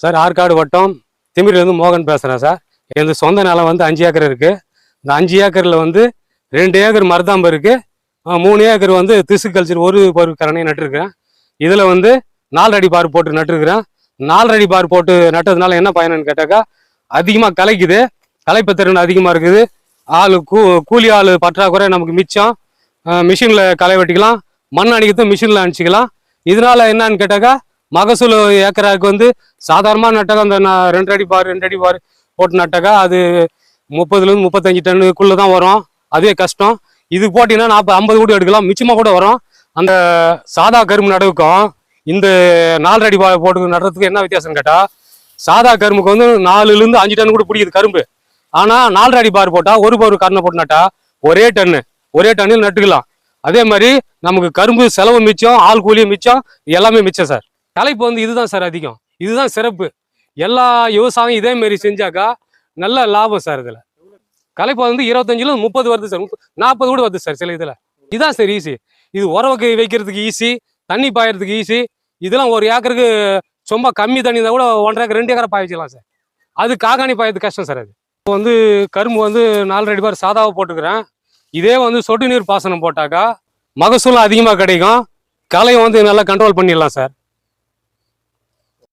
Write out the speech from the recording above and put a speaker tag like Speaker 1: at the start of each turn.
Speaker 1: Sir Arcot வட்டம் திமிரிலேருந்து மோகன் பேசுகிறேன் சார். எனது சொந்த நிலம் வந்து அஞ்சு ஏக்கர் இருக்குது இந்த அஞ்சு ஏக்கரில் வந்து ரெண்டு ஏக்கர் மருதாம்பு இருக்குது மூணு ஏக்கர் வந்து திசு கல்ச்சர் ஒரு பருவ கரணையை நட்டுருக்கிறேன். இதில் வந்து நாலு பார் போட்டு நட்டுருக்கிறேன். நாலரடி பார் போட்டு நட்டதுனால என்ன பயனுன்னு கேட்டாக்கா அதிகமாக கலைக்குது கலைப்பு திறன் அதிகமாக இருக்குது. ஆள் கூ கூலி ஆள் பற்றாக்குறை நமக்கு மிச்சம். மிஷினில் களை வெட்டிக்கலாம். மண் அடிக்கிறது மிஷினில் அணிச்சிக்கலாம் இதனால என்னன்னு கேட்டாக்கா மகசூல் ஏக்கராக்கு வந்து சாதாரணமாக நட்டாக்கா அந்த நான் ரெண்டு அடி பார் ரெண்டு அடி பார் போட்டு நட்டாக்கா அது முப்பதுலேருந்து முப்பத்தஞ்சு டன்னுக்குள்ளே தான் வரும். அதுவே கஷ்டம். இது போட்டிங்கன்னா நாற்பது ஐம்பது கூட எடுக்கலாம். மிச்சமாக கூட வரும். அந்த சாதா கரும்பு நடவுக்கும் இந்த நாலு அடி பா போட்டு நடுறதுக்கு என்ன வித்தியாசம் கேட்டால் சாதா கரும்புக்கு வந்து நாலுலேருந்து அஞ்சு டன் கூட பிடிக்குது கரும்பு. ஆனால் நாலு அடி பார் போட்டால் ஒரு பார் கருணை போட்டு நட்டா ஒரே டன்னு. ஒரே டன்னில் நட்டுக்கலாம். அதே மாதிரி நமக்கு கரும்பு செலவு மிச்சம் ஆள் கூலியும் மிச்சம் எல்லாமே மிச்சம் சார். கலைப்பு வந்து இதுதான் சார் அதிகம். இதுதான் சிறப்பு. எல்லா விவசாயம் இதே மாரி செஞ்சாக்கா நல்ல லாபம் சார் இதில். கலைப்பு வந்து இருபத்தஞ்சில முப்பது வருது சார். நாற்பது கூட வருது சார் சில இதில். இதுதான் சார் ஈஸி இது உறவுக்கு வைக்கிறதுக்கு ஈஸி தண்ணி பாயறதுக்கு ஈஸி இதெல்லாம் ஒரு ஏக்கருக்கு சும்மா கம்மி தண்ணி தான் கூட ஒன்றரை ஏக்கர் ரெண்டு ஏக்கரை பாய சார். அது காகாணி பாயறது கஷ்டம் சார் அது. இப்போ வந்து கரும்பு வந்து நாலரை ரெண்டு பேர் சாதாவை போட்டுக்கிறேன். இதே வந்து சொட்டு நீர் பாசனம் போட்டாக்கா மகசூல் அதிகமாக கிடைக்கும். களையை வந்து நல்லா கண்ட்ரோல் பண்ணிடலாம் சார்.